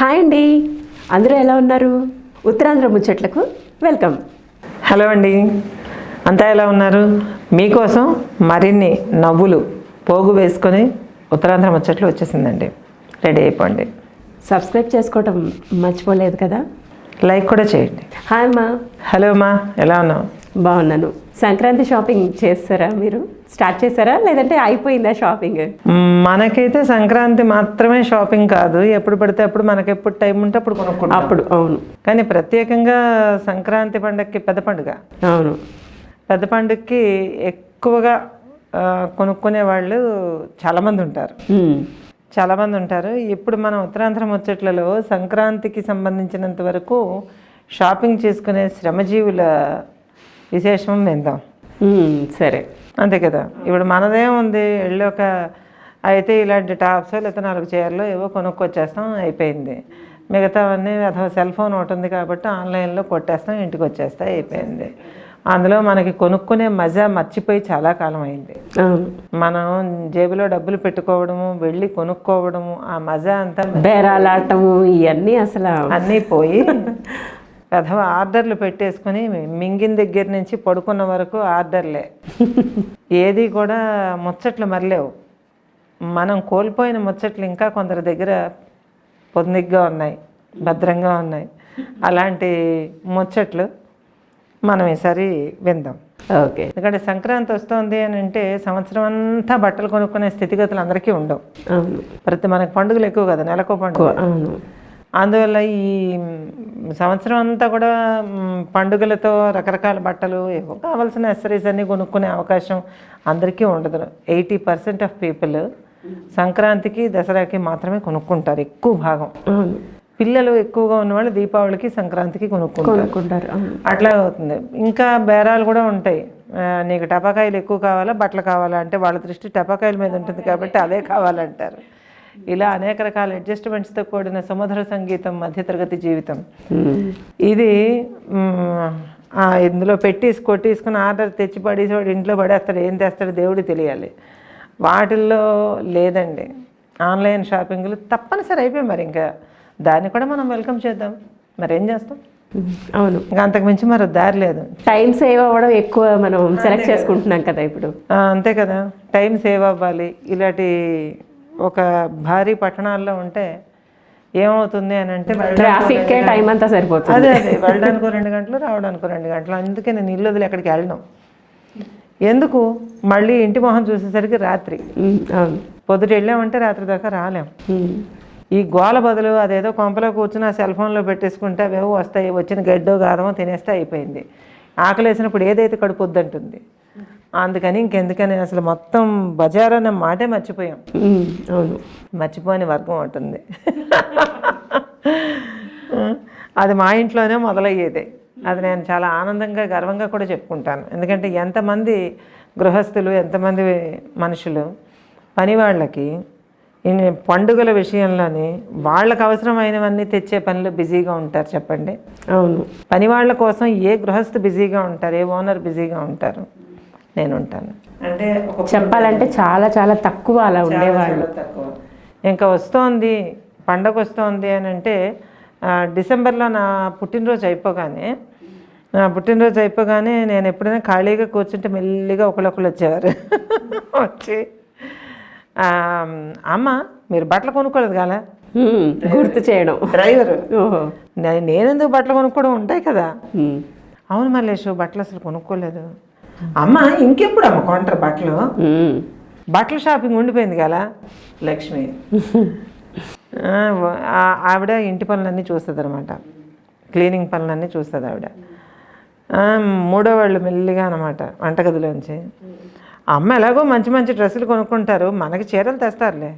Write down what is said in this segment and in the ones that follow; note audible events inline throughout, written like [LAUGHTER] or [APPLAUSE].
Hi అండి. అందరూ ఎలా ఉన్నారు? ఉత్తరాంధ్ర ముచ్చట్లకు వెల్కమ్. హలో అండి. అంతా ఎలా ఉన్నారు? మీకోసం మరిన్ని నవ్వులు పోగు వేసుకొని ఉత్తరాంధ్ర ముచ్చట్లు వచ్చేసిందండి. రెడీ అయిపోండి. సబ్స్క్రైబ్ చేసుకోవటం మర్చిపోలేదు కదా? లైక్ కూడా చేయండి. హాయ్ అమ్మా. హలో అమ్మా. ఎలా ఉన్నావు? బాగున్నాను. సంక్రాంతి షాపింగ్ చేస్తారా మీరు? స్టార్ట్ చేస్తారా? లేదంటే అయిపోయిందా షాపింగ్? మనకైతే సంక్రాంతి మాత్రమే షాపింగ్ కాదు. ఎప్పుడు పడితే అప్పుడు మనకి ఎప్పుడు టైం ఉంటే అప్పుడు కొనుక్కుంటాం. అప్పుడు అవును. కానీ ప్రత్యేకంగా సంక్రాంతి పండగకి పెద్ద పండుగ. అవును. పెద్ద పండుగకి ఎక్కువగా కొనుక్కునే వాళ్ళు చాలామంది ఉంటారు. చాలామంది ఉంటారు. ఇప్పుడు మన ఉత్తరాంధ్ర ముచ్చట్లలో సంక్రాంతికి సంబంధించినంత వరకు షాపింగ్ చేసుకునే శ్రమజీవుల విశేషం విందాం. సరే. అంతే కదా. ఇప్పుడు మనదేం ఉంది. వెళ్ళి ఒక అయితే ఇలాంటి టాప్స్ లేకపోతే నాలుగు చీరలు ఏవో కొనుక్కొచ్చేస్తాం అయిపోయింది. మిగతావన్నీ అథవా సెల్ ఫోన్ ఒకటి ఉంది కాబట్టి ఆన్లైన్లో కొట్టేస్తాం ఇంటికి వచ్చేస్తాయి అయిపోయింది. అందులో మనకి కొనుక్కునే మజా మర్చిపోయి చాలా కాలం అయింది. మనం జేబులో డబ్బులు పెట్టుకోవడము వెళ్ళి కొనుక్కోవడము ఆ మజా అంతా బేరాలాటము ఇవన్నీ అసలు అన్నీ పోయి [LAUGHS] పెదవ ఆర్డర్లు పెట్టేసుకుని మింగిన దగ్గర నుంచి పడుకున్న వరకు ఆర్డర్లే. ఏది కూడా ముచ్చట్లు మరలేవు. మనం కోల్పోయిన ముచ్చట్లు ఇంకా కొందరి దగ్గర పొందిగ్గా ఉన్నాయి భద్రంగా ఉన్నాయి. అలాంటి ముచ్చట్లు మనం ఈసారి విందాం. ఓకే. ఎందుకంటే సంక్రాంతి వస్తుంది అని అంటే సంవత్సరం అంతా బట్టలు కొనుక్కునే స్థితిగతులు అందరికీ ఉండవు. ప్రతి మనకు పండుగలు ఎక్కువ కదా నెలకో పండుగ. అందువల్ల ఈ సంవత్సరం అంతా కూడా పండుగలతో రకరకాల బట్టలు ఏవో కావాల్సిన ఎసరీస్ అన్నీ కొనుక్కునే అవకాశం అందరికీ ఉండదు. ఎయిటీ పర్సెంట్ ఆఫ్ పీపుల్ సంక్రాంతికి దసరాకి మాత్రమే కొనుక్కుంటారు ఎక్కువ భాగం. పిల్లలు ఎక్కువగా ఉన్నవాళ్ళు దీపావళికి సంక్రాంతికి కొనుక్కుంటారు. అట్లా అవుతుంది. ఇంకా బేరాలు కూడా ఉంటాయి. నీకు టపాకాయలు ఎక్కువ కావాలా బట్టలు కావాలా అంటే వాళ్ళ దృష్టి టపాకాయల మీద ఉంటుంది కాబట్టి అవే కావాలంటారు. ఇలా అనేక రకాల అడ్జస్ట్మెంట్స్తో కూడిన సుమధుర సంగీతం మధ్యతరగతి జీవితం. మ్మ్. ఇది ఇందులో పెట్టేసి కొట్టేసుకుని ఆర్డర్ తెచ్చి పడేసి వాడు ఇంట్లో పడేస్తాడు. ఏం తెస్తాడు దేవుడు తెలియాలి. వాటిల్లో లేదండి. ఆన్లైన్ షాపింగ్లు తప్పనిసరి అయిపోయి మరి ఇంకా. దాన్ని కూడా మనం వెల్కమ్ చేద్దాం. మరి ఏం చేస్తాం? మ్మ్. అవును. ఇంకా అంతకుమించి మరో దారి లేదు. టైం సేవ్ అవ్వడం ఎక్కువ మనం సెలెక్ట్ చేసుకుంటున్నాం కదా ఇప్పుడు. అంతే కదా. టైం సేవ్ అవ్వాలి. ఇలాంటి ఒక భారీ పట్టణాల్లో ఉంటే ఏమవుతుంది అని అంటే ట్రాఫిక్ టైం అంతా సరిపోతుంది. అదే అదే వెళ్ళడానికి రెండు గంటలు రావడానికి రెండు గంటలు. అందుకే నేను ఇల్లు వదిలి ఎక్కడికి వెళ్ళను. ఎందుకు? మళ్ళీ ఇంటి మొహం చూసేసరికి రాత్రి. పొద్దుట వెళ్ళామంటే రాత్రి దాకా రాలేం. ఈ గోల బదులు అదేదో కొంపలో కూర్చుని ఆ సెల్ ఫోన్లో పెట్టేసుకుంటే అవేవో వస్తాయి వచ్చిన గడ్డో గాదమో తినేస్తే అయిపోయింది. ఆకలేసినప్పుడు ఏదైతే కడుపు వద్దంటుంది. అందుకని ఇంకెందుకని అసలు మొత్తం బజార్ అన్న మాటే మర్చిపోయాం. అవును. మర్చిపోని వర్గం ఉంటుంది. అది మా ఇంట్లోనే మొదలయ్యేది. అది నేను చాలా ఆనందంగా గర్వంగా కూడా చెప్పుకుంటాను. ఎందుకంటే ఎంతమంది గృహస్థులు ఎంతమంది మనుషులు పని వాళ్ళకి పండుగల విషయంలోని వాళ్ళకు అవసరమైనవన్నీ తెచ్చే పనిలో బిజీగా ఉంటారు చెప్పండి. అవును. పని వాళ్ళ కోసం ఏ గృహస్థు బిజీగా ఉంటారు ఏ ఓనర్ బిజీగా ఉంటారు? నేను ఉంటాను అంటే ఒక చెప్పాలంటే చాలా చాలా తక్కువ అలా ఉండేవాళ్ళు. తక్కువ. ఇంకా వస్తోంది పండగ వస్తోంది అని అంటే డిసెంబర్లో నా పుట్టినరోజు అయిపోగానే నా పుట్టినరోజు అయిపోగానే నేను ఎప్పుడైనా ఖాళీగా కూర్చుంటే మెల్లిగా ఒకళ్ళొకళ్ళు వచ్చేవారు. [LAUGHS] వచ్చి ఆ, అమ్మ మీరు బట్టలు కొనుక్కోలేదు కదా. గుర్తు చేయడం. డ్రైవరు. నేనెందుకు బట్టలు కొనుక్కోవడం? ఉంటాయి కదా. అవును మల్లేషు బట్టలు అసలు కొనుక్కోలేదు. అమ్మ ఇంకెప్పుడు అమ్మ కొంటారు బట్టలు. బట్టల షాపింగ్ ఉండిపోయింది కదా లక్ష్మి. ఆవిడ ఇంటి పనులన్నీ చూస్తుంది అనమాట క్లీనింగ్ పనులన్నీ చూస్తుంది ఆవిడ మూడో వాళ్ళు మెల్లిగా అనమాట వంటగదిలోంచి. అమ్మ ఎలాగో మంచి మంచి డ్రెస్సులు కొనుక్కుంటారు మనకి చీరలు తెస్తారులే.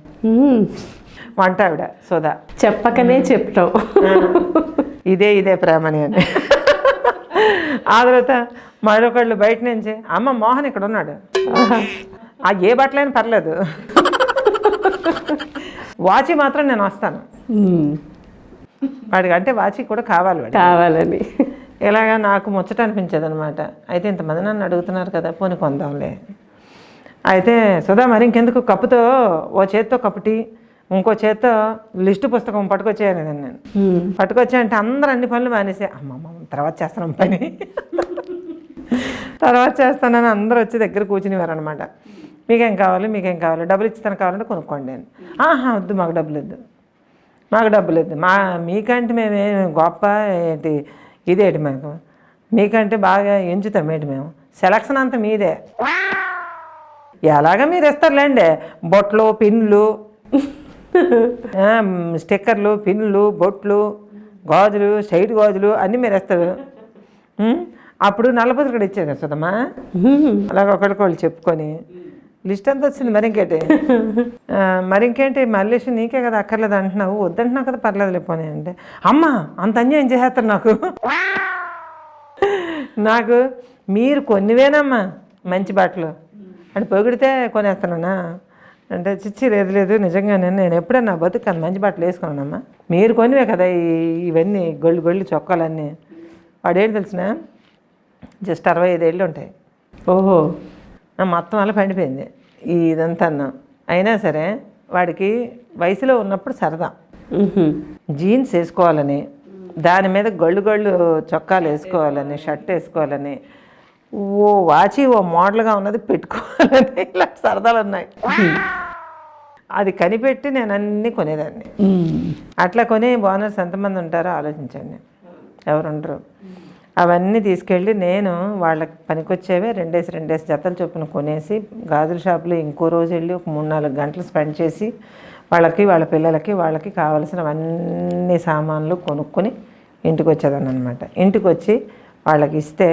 వంట ఆవిడ సుధా చెప్పకనే చెప్పటం ఇదే ఇదే ప్రేమని అని. ఆ తర్వాత మరొకళ్ళు బయట నుంచి అమ్మ మోహన్ ఇక్కడ ఉన్నాడు. [LAUGHS] ఆ ఏ బట్టలైనా పర్లేదు. [LAUGHS] వాచి మాత్రం నేను వస్తాను. వాడికి అంటే వాచి కూడా కావాలి కావాలని. ఇలాగా నాకు ముచ్చట అనిపించేది అనమాట అయితే ఇంతమంది నన్ను అడుగుతున్నారు కదా పోనీ కొందాంలే. అయితే సుధా మరి ఇంకెందుకు? కప్పుతో ఓ చేత్తో కప్పుటి ఇంకో చేత్తో లిస్టు పుస్తకం పట్టుకొచ్చేయాలి నేను. పట్టుకొచ్చా అంటే అందరూ అన్ని పనులు మానేసే అమ్మమ్మ తర్వాత చేస్తున్నాం పని. తర్వాత చేస్తానని అందరూ వచ్చి దగ్గర కూర్చునేవారు అనమాట మీకేం కావాలి మీకేం కావాలి? డబ్బులు ఇస్తాను కావాలంటే కొనుక్కోండి నేను. ఆహా వద్దు మాకు డబ్బులు వద్దు. మాకు డబ్బులు వద్దు. మా మీకంటే మేమే గొప్ప ఏంటి? ఇదేంటి మాకు? మీకంటే బాగా ఎంచుతాం ఏంటి మేము? సెలక్షన్ అంతా మీదే. ఎలాగ మీరు ఇస్తారులేండి? బొట్లు పిన్లు స్టిక్కర్లు పిన్లు బొట్లు గాజులు సైడ్ గాజులు అన్నీ మీరు ఇస్తారు. అప్పుడు నల్లపతి కూడా ఇచ్చారు సుధమ్మా అలాగ ఒకరికొకళ్ళు చెప్పుకొని. లిస్ట్ అంతా వచ్చింది మరి ఇంకేంటి? మరి ఇంకేంటి? మల్లేష్ నీకే కదా అక్కర్లేదు అంటున్నావు. వద్దంటున్నావు కదా పర్లేదు లేపోనీ అంటే. అమ్మ అంత అన్యాయం చేసేస్తారు నాకు. నాకు మీరు కొన్నివేనమ్మా మంచి బట్టలు అని పొగిడితే కొనేస్తానన్నా. అంటే చిచ్చి లేదు లేదు నిజంగానే నేను ఎప్పుడన్నా బతుకాను మంచి బట్టలు వేసుకున్నానమ్మా. మీరు కొనివే కదా ఇవన్నీ గొళ్ళు గొళ్ళు చొక్కాలన్నీ. వాడేంటి తెలిసిన? జస్ట్ అరవై ఐదేళ్ళు ఉంటాయి. ఓహో. మొత్తం అలా పండిపోయింది. ఈ ఇదంతా అయినా సరే వాడికి వయసులో ఉన్నప్పుడు సరదా. జీన్స్ వేసుకోవాలని దాని మీద గళ్ళు గళ్ళు చొక్కాలు వేసుకోవాలని షర్ట్ వేసుకోవాలని ఓ వాచి ఓ మోడల్గా ఉన్నది పెట్టుకోవాలని ఇలా సరదాలు ఉన్నాయి. అది కనిపెట్టి నేను అన్నీ కొనేదాన్ని. అట్లా కొనే బోనర్స్ ఎంతమంది ఉంటారో ఆలోచించండి. ఎవరు ఉండరు అవన్నీ తీసుకెళ్ళి నేను వాళ్ళకి పనికొచ్చేవే రెండేసి రెండేసి జతలు చొప్పున కొనేసి గాజుల షాపులో ఇంకో రోజు వెళ్ళి ఒక మూడు నాలుగు గంటలు స్పెండ్ చేసి వాళ్ళకి వాళ్ళ పిల్లలకి వాళ్ళకి కావలసినవన్నీ సామాన్లు కొనుక్కొని ఇంటికి వచ్చేదాన్ని అనమాట ఇంటికి వచ్చి వాళ్ళకి ఇస్తే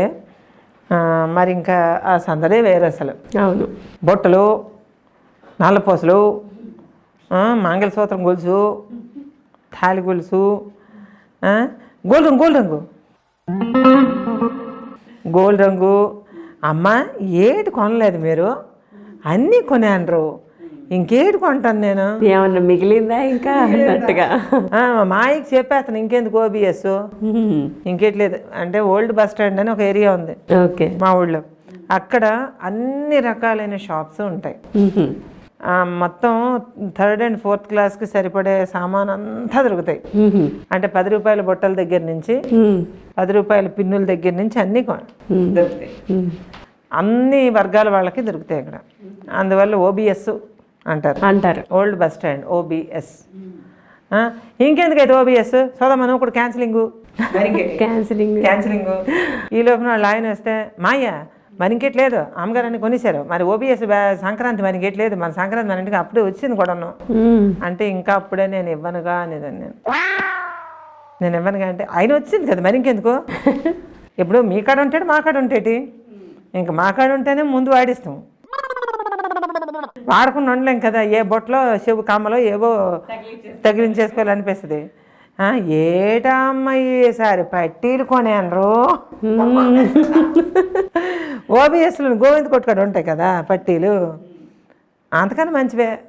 మరి ఇంకా ఆ సందడే వేరే అసలు. అవును. బొట్టలు నల్లపూసలు మంగళసూత్రం గొలుసు తాళి గొలుసు గోల్డ్ రంగు గోల్డ్ రంగు. గోల్డ్ రంగు. అమ్మ ఏటి కొనలేదు మీరు? అన్నీ కొనేండ్రు ఇంకేటి కొంటాను నేను? ఏమన్నా మిగిలిందా ఇంకా? అన్నట్టుగా. మాయకి చెప్పేస్తాను ఇంకెందుకు ఓబిఎస్. ఇంకేట్లేదు. అంటే ఓల్డ్ బస్ స్టాండ్ అని ఒక ఏరియా ఉంది. ఓకే. మా ఊళ్ళో. అక్కడ అన్ని రకాలైన షాప్స్ ఉంటాయి. మొత్తం థర్డ్ అండ్ ఫోర్త్ క్లాస్కి సరిపడే సామాన్ అంతా దొరుకుతాయి. అంటే పది రూపాయల బొట్టల దగ్గర నుంచి. పది రూపాయల పిన్నుల దగ్గర నుంచి అన్నీ దొరుకుతాయి. అన్ని వర్గాల వాళ్ళకి దొరుకుతాయి అక్కడ. అందువల్ల ఓబిఎస్ అంటారు. అంటారు. ఓల్డ్ బస్ స్టాండ్ ఓబిఎస్ ఇంకెందుకైతే ఓబిఎస్ నువ్వు కూడా క్యాన్సిలింగ్. క్యాన్సిలింగ్. క్యాన్సిలింగ్. ఈ లోపల వాళ్ళు ఆయన వస్తే మాయ మరి ఇంకెట్లేదు అమ్మగారు అన్ని కొనేశారు. మరి ఓబిఎస్ సంక్రాంతి మరి ఇంకెట్లేదు మన సంక్రాంతి మన ఇంటికి అప్పుడే వచ్చింది కూడాను. అంటే ఇంకా అప్పుడే నేను ఇవ్వనుగా అనేదాన్ని నేను. నేను ఇవ్వనుగా అంటే ఆయన వచ్చింది కదా మరి ఇంకెందుకు? [LAUGHS] ఇప్పుడు మీ కాడ ఉంటాడు మా కాడ ఉంటేటి ఇంకా మా కాడ ఉంటేనే ముందు వాడిస్తాం. వాడకుండా ఉండలేం కదా. ఏ బొట్లో చెవు కామలో ఏవో తగిలించేసుకోవాలనిపిస్తుంది. ఏటా ఈసారి పట్టీలు కొనేనరు? ఓబిఎస్లు గోవింద్ కొట్టుకాడు ఉంటాయి కదా పట్టీలు. అంతకన్నా మంచివే.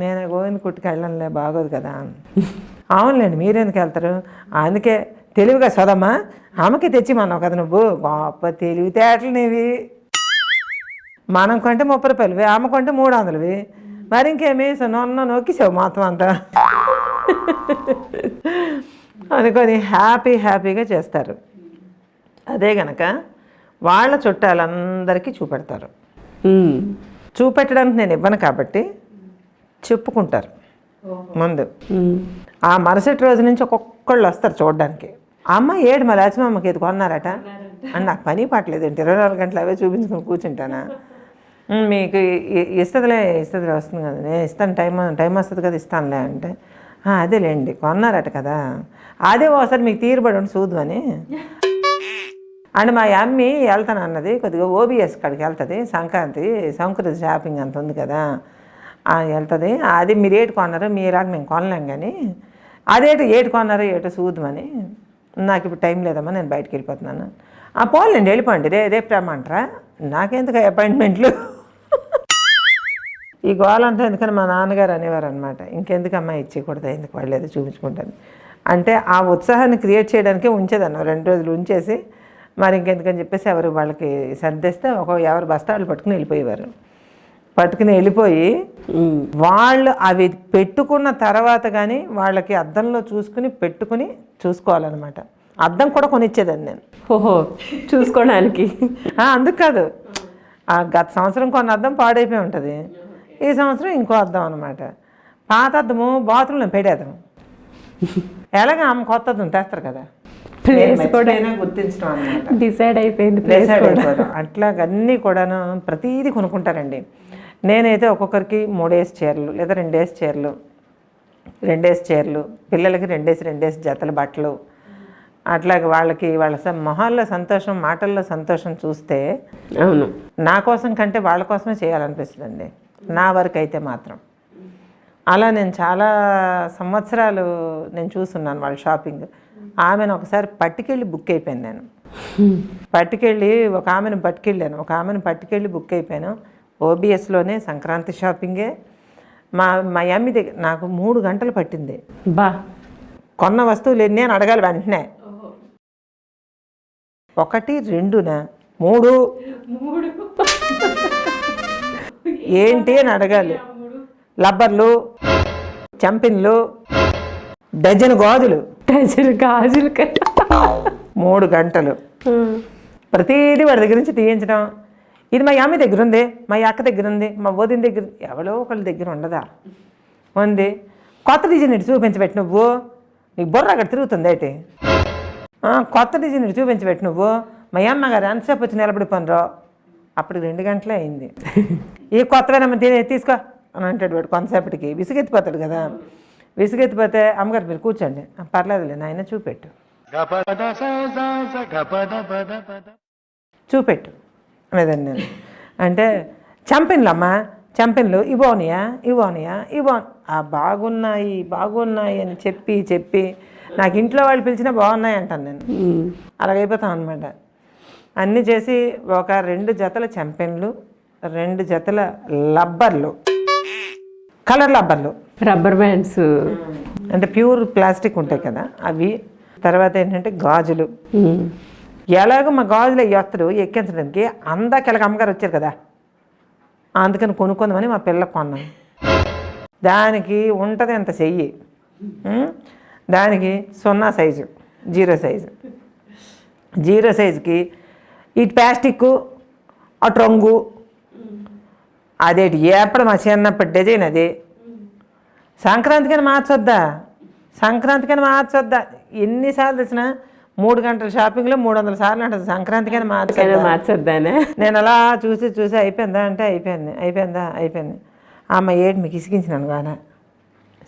నేను గోవింద్ కొట్టుకు వెళ్ళనులే బాగోదు కదా. అవునులేండి మీరెందుకు వెళ్తారు? అందుకే తెలివిగా సోదమ్మా ఆమెకి తెచ్చి మనవు కదా నువ్వు. గొప్ప తెలివితేటలు నీవి. మనం కొంటే ముప్పై రూపాయలువి ఆమె కొంటే మూడు వందలవి. మరి ఇంకేమి? నొన్న నొక్కిసావు మొత్తం అంతా. అనుకొని హ్యాపీ హ్యాపీగా చేస్తారు. అదే గనక వాళ్ళ చుట్టాలందరికీ చూపెడతారు. చూపెట్టడానికి నేను ఇవ్వను కాబట్టి చెప్పుకుంటారు. ముందు. ఆ మరుసటి రోజు నుంచి ఒక్కొక్కళ్ళు వస్తారు చూడడానికి. అమ్మ ఏడు మా లక్ష్మమ్మకి ఇది కొన్నారట. అని నాకు పని పట్టలేదు ఏంటి? ఇరవై నాలుగు గంటలు అవే చూపించుకుని కూర్చుంటానా? "ఉమ్, మీకు ఇస్తుందిలే ఇస్తుందిలే వస్తుంది కదా. నేను ఇస్తాను టైం టైం వస్తుంది కదా ఇస్తానులే అంటే. "ఆ, అదేలేండి కొన్నారట కదా. అదే ఒకసారి మీకు తీరుబడి ఉండి చూద్దామని అండ్ మా అమ్మి వెళ్తాను అన్నది కొద్దిగా ఓబిఎస్ కాడికి వెళ్తుంది సంక్రాంతి సంక్రాంతి షాపింగ్ అంత ఉంది కదా. వెళ్తుంది. అది మీరు ఏటు కొన్నారో మీలాగా మేము కొనలేం కానీ అదేటు ఏటు కొన్నారో ఏటో చూద్దామని నాకు ఇప్పుడు టైం లేదమ్మా నేను బయటకు వెళ్ళిపోతున్నాను. ఆ పోలేండి వెళ్ళిపోండి రే రేపు రమ్మంటారా? నాకెందుకు అపాయింట్మెంట్లు ఈ గోలంతా ఎందుకని మా నాన్నగారు అనేవారు అనమాట ఇంకెందుకమ్మా ఇచ్చేయకూడదు ఎందుకు వాళ్ళు ఏదో చూపించుకుంటాను. అంటే ఆ ఉత్సాహాన్ని క్రియేట్ చేయడానికే ఉంచేదాన్ని రెండు రోజులు ఉంచేసి మరి ఇంకెందుకని చెప్పేసి ఎవరు వాళ్ళకి సర్దేస్తే ఒక ఎవరు బస్తాలు పట్టుకుని వెళ్ళిపోయేవారు. పట్టుకుని వెళ్ళిపోయి. వాళ్ళు అవి పెట్టుకున్న తర్వాత కానీ వాళ్ళకి అద్దంలో చూసుకుని పెట్టుకుని చూసుకోవాలన్నమాట. అద్దం కూడా కొనిచ్చేదాన్ని నేను. ఓహో చూసుకోవడానికి. అందుకు కాదు. ఆ గత సంవత్సరం కొన్న అద్దం పాడైపోయి ఉంటుంది. ఈ సంవత్సరం ఇంకో అద్దం అనమాట పాత అద్దము బాత్రూంలో పెట్టేద్దాం [LAUGHS] ఎలాగ ఆమె కొత్త అద్దం తెస్తారు కదా. నేను కూడా- గుర్తించడం అనమాట డిసైడ్ అయిపోయింది ప్లేస్. అట్లాగ అన్నీ కూడాను ప్రతిదీ కొనుక్కుంటారండి. నేనైతే ఒక్కొక్కరికి మూడేసి చీరలు లేదా రెండేసి చీరలు రెండేసి చీరలు పిల్లలకి రెండేసి రెండేసి జతల బట్టలు. అట్లాగే వాళ్ళకి వాళ్ళ మొహాల్లో సంతోషం మాటల్లో సంతోషం చూస్తే అవును. నా కోసం కంటే వాళ్ళ కోసమే చేయాలనిపిస్తుందండి. నా వరకు అయితే మాత్రం. అలా నేను చాలా సంవత్సరాలు నేను చూస్తున్నాను వాళ్ళ షాపింగ్. ఆమెను ఒకసారి పట్టుకెళ్ళి బుక్ అయిపోయాను నేను. పట్టుకెళ్ళి ఒక ఆమెను పట్టుకెళ్ళాను. ఒక ఆమెను పట్టుకెళ్ళి బుక్ అయిపోయాను. ఓబిఎస్లోనే సంక్రాంతి షాపింగే. మా మా అమ్మి దగ్గర నాకు మూడు గంటలు పట్టింది. బా. కొన్న వస్తువులు ఎన్ని అని అడగాలి వెంటనే. ఒకటి రెండునా? మూడు. ఏంటి అని అడగాలి. లబ్బర్లు చంపిన్లు డజన్ గాజులు. డజన్ గాజులు మూడు గంటలు. ప్రతిదీ వాడి దగ్గర నుంచి తీయించడం. ఇది మా యామి దగ్గర ఉంది మా అక్క దగ్గర ఉంది మా వదిన దగ్గర ఎవరో ఒకళ్ళ దగ్గర ఉండదా? ఉంది. కొత్త డిజైన్ ఇటు చూపించబెట్టి నువ్వు. నీకు బుర్ర అక్కడ తిరుగుతుంది ఆ, కొత్త డిజైన్ ఇటు చూపించబెట్టి నువ్వు. మా అమ్మగారు ఎంతసేపు వచ్చి నిలబడి పనిరో అప్పుడు రెండు గంటలే అయింది. ఈ కొత్తవేనమ్మ తినే తీసుకో అని అంటాడు వాడు కొంతసేపటికి. విసుగెత్తిపోతాడు కదా. విసుగెత్తిపోతే అమ్మగారు మీరు కూర్చోండి. "ఆ, పర్లేదులే నాయన చూపెట్టు. చూపెట్టు అనేదాన్ని నేను. అంటే చంపిన్లమ్మా చంపిన్లు ఇవోనియా ఇవోనియా ఇవో ఆ బాగున్నాయి బాగున్నాయి అని చెప్పి చెప్పి నాకు ఇంట్లో వాళ్ళు పిలిచినా బాగున్నాయి అంటాను నేను. అలాగైపోతాం అనమాట అన్నీ చేసి ఒక రెండు జతల చెంపెన్లు రెండు జతల లబ్బర్లు. కలర్ లబ్బర్లు. Rubber bands. అంటే ప్యూర్ ప్లాస్టిక్ ఉంటాయి కదా అవి. తర్వాత ఏంటంటే గాజులు. ఎలాగో మా గాజులు ఎత్తడు ఎక్కించడానికి. అందాకెళ్ళకి అమ్మగారు వచ్చారు కదా అందుకని కొనుక్కుందామని మా పిల్లకి కొన్నాను దానికి ఉంటుంది అంత చెయ్యి? దానికి సున్నా సైజు జీరో సైజు. జీరో సైజుకి ఇటు ప్లాస్టిక్ అటు రంగు అదేటి ఎప్పుడు మా చిన్నప్పటి డిజైన్ అది? సంక్రాంతికని మార్చొద్దా? సంక్రాంతికని మార్చొద్దా? ఎన్నిసార్లు తెచ్చినా మూడు గంటల షాపింగ్లో మూడు వందల సార్లు అంటుంది. సంక్రాంతికని మార్చొద్దా? మార్చొద్దానే? నేను అలా చూసి చూసి అయిపోయిందా అంటే అయిపోయింది. అయిపోయిందా? అయిపోయింది. అమ్మ ఏడు మీకు ఇసిగించినాను కానా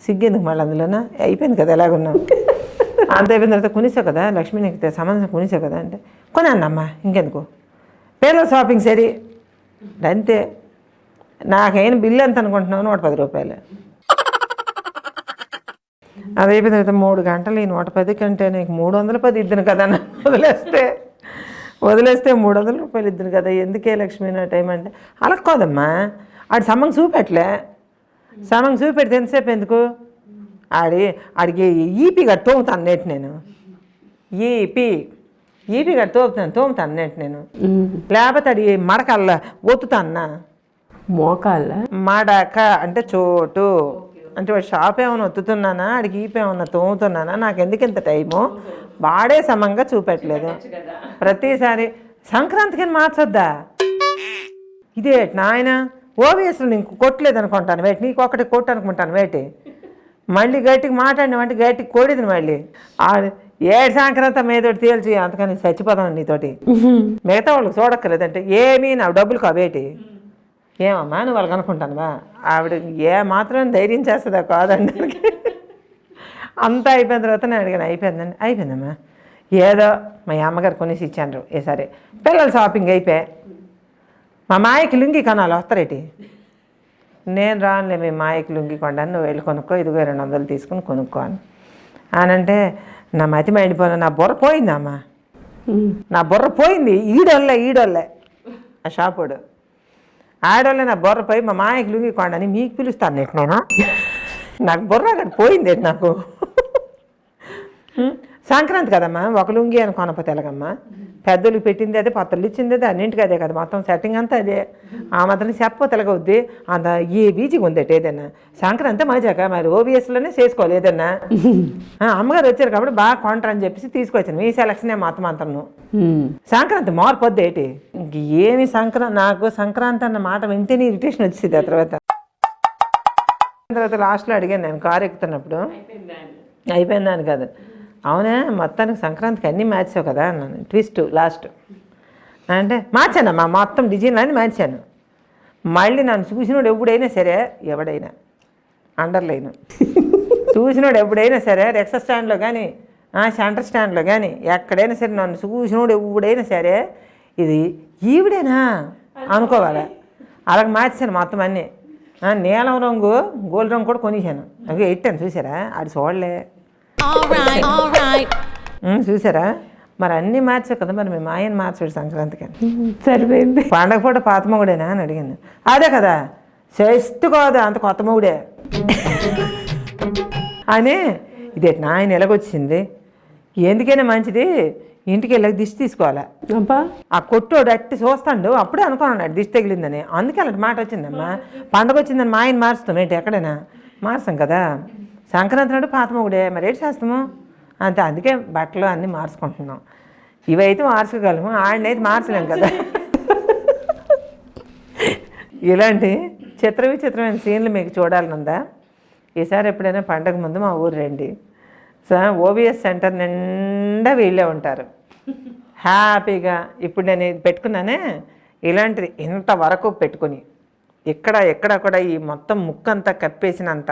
సిగ్గెందుకు మళ్ళీ అందులోన? అయిపోయింది కదా ఎలాగున్నావు? అంత అయిపోయిన తర్వాత కొనిసావు కదా లక్ష్మి నీకు సంబంధం కొనిసావు కదా అంటే కొనానమ్మా ఇంకెందుకు? పిల్లల షాపింగ్ సరి అంతే. నాకైన బిల్లు ఎంత అనుకుంటున్నావు? నూట పది రూపాయలు. అది అయిపోయిన తర్వాత మూడు గంటలు ఈ నూట పది కంటే నీకు మూడు వందల పది ఇద్దును కదా వదిలేస్తే. వదిలేస్తే మూడు వందల రూపాయలు ఇద్దును కదా. ఎందుకే లక్ష్మి నా టైం అంటే? అలా కాదమ్మా ఆడి సమ్మంగా చూపెట్టలే. సమంగా చూపెడితే ఎంతసేపు ఎందుకు? ఆడి ఆడికి ఈపీ గట్టి తోముతాను నేటి నేను. ఈపీ ఈపీ గట్టి తోముతాను తోముతాను నేటి నేను. లేకపోతే ఆడి మడకల్లా ఒత్తుతాన్నా మోకాళ్ళ? మడక అంటే చోటు. అంటే వాడు షాప్ ఏమైనా ఒత్తుతున్నానా? ఆడికి ఈపు ఏమన్నా తోముతున్నానా? నాకు ఎందుకు ఇంత టైము? వాడే సమంగా చూపెట్టలేదు. ప్రతిసారి సంక్రాంతికి మార్చొద్దా? ఇదే నాయన ఓవియస్లో నీకు కొట్టలేదు అనుకుంటాను వేటి నీకు ఒకటి కొట్టు అనుకుంటాను వేటి. మళ్ళీ గట్టికి మాట్లాడినామంటే గట్టికి కొడిది మళ్ళీ. ఆ ఏడు సంక్రాంతి మీదోటి తేల్చి అంతకని చచ్చిపోదాం నీతోటి. మిగతా వాళ్ళకి చూడక్కర్లేదంటే ఏమీ నా డబ్బులు కావేటి ఏమమ్మా? నువ్వు వాళ్ళకి అనుకుంటానువా? ఆవిడ ఏ మాత్రం ధైర్యం చేస్తుందా కాదండి అంతా అయిపోయిన తర్వాత నేను అడిగాను అయిపోయిందండి. అయిపోయిందమ్మా. ఏదో మా అమ్మగారు కొనేసి ఇచ్చాను ఏ సరే. పిల్లల షాపింగ్ అయిపోయి. మా మాయకి లుంగి కొనాలి వస్తారేటి? నేను రానులే మీ మాయకి లుంగి కొండాను నువ్వు వెళ్ళి కొనుక్కో ఇదిగో రెండు వందలు తీసుకుని కొనుక్కో అని. అనంటే నా మతి మైండిపోయిన నా బుర్ర పోయిందమ్మా. నా బుర్ర పోయింది ఈడొల్లే ఈడొల్లే ఆ షాపుడు. ఆడోళ్ళే నా బుర్ర పోయి మా మాయకి లుంగి కొండని మీకు పిలుస్తాను నేను నేను. నాకు బుర్ర అక్కడ పోయింది నాకు? సంక్రాంతి కదమ్మా ఒక లుంగి అని కొనపోతే ఎలాగమ్మా? పెద్దలు పెట్టింది అదే పత్తలు ఇచ్చింది అదే అన్నింటికి అదే కదా మొత్తం సెట్టింగ్ అంతా అదే. ఆ మాత్రం చెప్పపోతే ఎలాగవుద్ది అంత ఏ బీజీగా ఉందట ఏదన్నా సంక్రాంతి మజాక మరి ఓబిఎస్లోనే చేసుకోవాలి ఏదన్నా [LAUGHS] ఆ, అమ్మగారు వచ్చారు కాబట్టి బాగా కొంటారు అని చెప్పేసి తీసుకొచ్చాను. మీ సెలక్షనే మొత్తం అంతను. సంక్రాంతి మార్పొద్దు ఏంటి? ఇంక ఏమి సంక్రాంతి నాకు సంక్రాంతి అన్న మాట వింటేనే ఇరిటేషన్ వచ్చింది ఆ తర్వాత. తర్వాత లాస్ట్లో అడిగాను నేను కారు ఎక్కుతున్నప్పుడు. అయిపోయిందని కాదు. అవునా? మొత్తానికి సంక్రాంతికి అన్నీ మార్చావు కదా అన్నాను. ట్విస్ట్ లాస్ట్ అంటే మార్చానమ్మా మొత్తం డిజైన్లు అన్నీ మార్చాను. మళ్ళీ నన్ను చూసినోడు ఎప్పుడైనా సరే ఎవడైనా అండర్లైన్ [LAUGHS] చూసినోడు ఎప్పుడైనా సరే రెక్స స్టాండ్లో కానీ సెంటర్ స్టాండ్లో కానీ ఎక్కడైనా సరే నన్ను చూసినోడు ఎప్పుడైనా సరే ఇది ఈవిడేనా అనుకోవాలి? అలాగ మార్చాను మొత్తం అన్నీ. నీలం రంగు గోల్డ్ రంగు కూడా కొనిసాను. అవి ఎట్టాను చూసారా? అది చూడలే. చూసారా? మరి అన్నీ మార్చావు కదా మరి మేము ఆయన మార్చాడు సంక్రాంతికి అని. [LAUGHS] సరిపోయింది. పండగ పూట పాత మొగుడేనా అని అడిగింది. అదే కదా చేస్తూ కాదు అంత కొత్త మొగుడే. అని ఇదే నా ఆయన ఎలాగొచ్చింది? ఎందుకైనా మంచిది ఇంటికి వెళ్ళక దిష్టి తీసుకోవాలా? ఆ కొట్టోడు అట్టి చూస్తాడు అప్పుడే అనుకున్నాడు దిష్టి తగిలిందని. అందుకే అలాంటి మాట వచ్చిందమ్మా. పండగ వచ్చిందని మా ఆయన మారుస్తాం ఏంటి ఎక్కడైనా? మార్చాం కదా. సంక్రాంతి నాడు పాత మొగుడే మరి ఏంటి చేస్తాము? అంతే అందుకే బట్టలు అన్నీ మార్చుకుంటున్నాం. ఇవైతే మార్చుకోగలము ఆడినైతే మార్చలేం కదా. ఇలాంటి చిత్ర విచిత్రమైన సీన్లు మీకు చూడాలనుందా? ఈసారి ఎప్పుడైనా పండగ ముందు మా ఊరు రండి. సో ఓబిఎస్ సెంటర్ నిండా వీళ్ళే ఉంటారు. హ్యాపీగా ఇప్పుడు నేను ఇది పెట్టుకున్నానే ఇలాంటిది ఇంతవరకు పెట్టుకుని ఇక్కడ ఎక్కడ కూడా ఈ మొత్తం ముక్కంతా కప్పేసినంత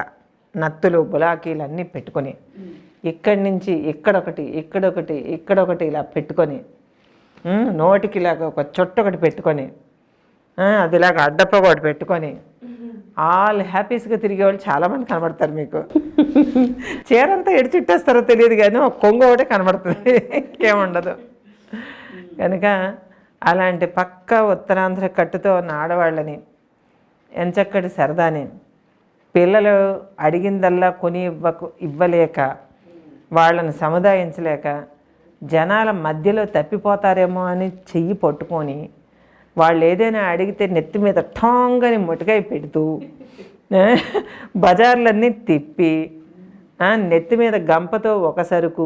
నత్తులు బులాకీలు అన్నీ పెట్టుకొని ఇక్కడి నుంచి ఇక్కడొకటి ఇక్కడొకటి ఇక్కడొకటి ఇలా పెట్టుకొని నోటికి ఇలాగ ఒక చుట్టు ఒకటి పెట్టుకొని అది ఇలాగ అడ్డప్ప ఒకటి పెట్టుకొని ఆల్ హ్యాపీస్గా తిరిగే వాళ్ళు చాలామంది కనబడతారు మీకు. చీరంతా ఎడి చుట్టేస్తారో తెలియదు కానీ ఒక కొంగు ఒకటే కనబడుతుంది. ఇంకేముండదు. కనుక అలాంటి పక్క ఉత్తరాంధ్ర కట్టుతో ఉన్న ఆడవాళ్ళని ఎంచక్కటి సరదాని పిల్లలు అడిగిందల్లా కొని ఇవ్వకు ఇవ్వలేక వాళ్ళని సముదాయించలేక జనాల మధ్యలో తప్పిపోతారేమో అని చెయ్యి పట్టుకొని వాళ్ళు ఏదైనా అడిగితే నెత్తి మీద ఠాంగని ముటకాయ పెడుతూ బజార్లన్నీ తిప్పి నెత్తి మీద గంపతో ఒక సరుకు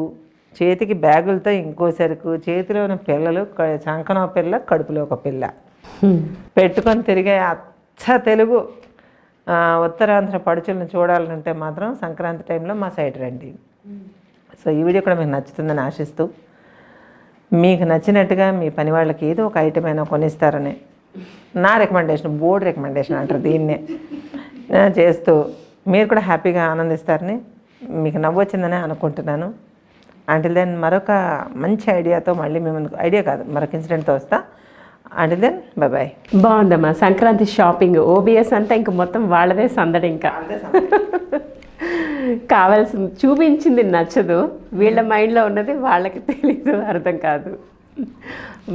చేతికి బ్యాగులతో ఇంకో సరుకు చేతిలో ఉన్న పిల్లలు చంకన పిల్ల కడుపులో ఒక పిల్ల. పెట్టుకొని తిరిగే అచ్చ తెలుగు ఉత్తరాంధ్ర పడుచులను చూడాలంటే మాత్రం సంక్రాంతి టైంలో మా సైడ్ రండి. సో ఈ వీడియో కూడా మీకు నచ్చుతుందని ఆశిస్తూ మీకు నచ్చినట్టుగా మీ పని వాళ్ళకి ఏదో ఒక ఐటమ్ అయినా కొనిస్తారని నా రికమెండేషన్ బోర్డ్ రికమెండేషన్ అంటారు దీన్నే. చేస్తూ మీరు కూడా హ్యాపీగా ఆనందిస్తారని మీకు నవ్వొచ్చిందని అనుకుంటున్నాను. అంటిల్ దెన్ మరొక మంచి ఐడియాతో మళ్ళీ మేము ఐడియా కాదు మరొక ఇన్సిడెంట్తో వస్తా. అంటిల్ దెన్ బాయ్ బాగుందమ్మా. సంక్రాంతి షాపింగ్ ఓబిఎస్ అంటే ఇంక మొత్తం వాళ్ళదే సందడి ఇంకా. [LAUGHS] కావాల్సింది చూపించింది నచ్చదు. వీళ్ళ మైండ్లో ఉన్నది వాళ్ళకి తెలీదు అర్థం కాదు.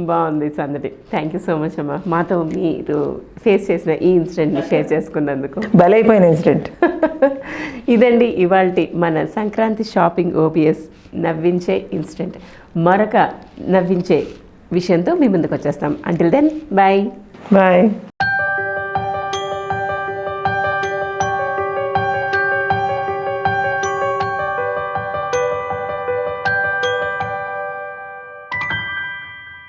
బాగుంది సందడి. థ్యాంక్ యూ సో మచ్ అమ్మా. మాతో మీరు ఫేస్ చేసిన ఈ ఇన్సిడెంట్ని షేర్ చేసుకున్నందుకు. బలైపోయిన ఇన్సిడెంట్ [LAUGHS] ఇదండి ఇవాళ మన సంక్రాంతి షాపింగ్ ఓబిఎస్ నవ్వించే ఇన్సిడెంట్ మరొక నవ్వించే విషయంతో మీ ముందుకు వచ్చేస్తాం. Until then bye bye